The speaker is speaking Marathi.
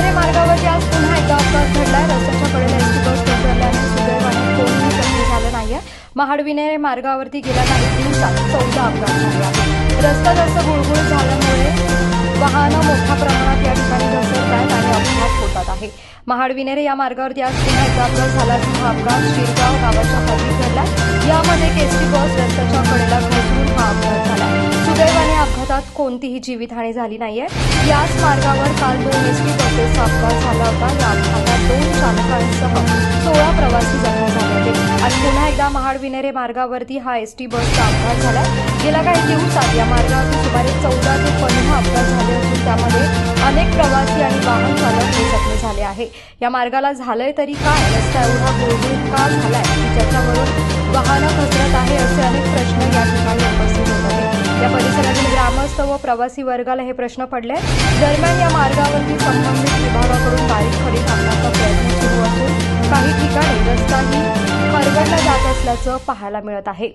रेल्वे मार्गावरती आज पुन्हा एकदा अपघात घडला. रस्त्याच्या कडेला एक बस कोसळल्याने सुदैवाने कोणीही जखमी झालं नाहीये. महाडविने मार्गावरती गेल्या काही दिवसात चौदा अपघात झाले रस्ता जास्त गुळगुळ झाल्यामुळे वाहनं मोठ्या प्रमाणात या ठिकाणी घसरतात आणि अपघात होतात आहे. महाडविनेरे या मार्गावरती आज पुन्हा एकदा अपघात झाला. हा अपघात शिरगाव गावाच्या हद्दीत घडला. यामध्ये केसरी बस रस्त्याच्या कडेला अपघातात कोणतीही जीवितहानी झाली नाहीये. याच मार्गावर काल दोन एसटी बसेसचा अपघात झाला होता. या अपघातात दोन चालकांसह सोळा प्रवासी जखमी झाले होते. आणि पुन्हा एकदा महाडविनेरे मार्गावरती हा एसटी बसचा अपघात झाला. गेल्या काही दिवसात या मार्गावरती सुमारे चौदा ते पंधरा अपघात झाले असून त्यामध्ये अनेक प्रवासी आणि वाहन चालक हे जखमी झाले आहे. या मार्गाला झालंय तरी काय? रस्ता एवढा गुळगुळीत का झालाय? की ज्याच्यावरून ग्रामस्थ व प्रवासी वर्गाला हे प्रश्न पडले. दरम्यान या मार्गावरती संबंधित विभागाकडून बारीक खडी टाकण्याचा प्रयत्न सुरू असून काही ठिकाणी रस्ताही परगडला जात असल्याचं पाहायला मिळत आहे.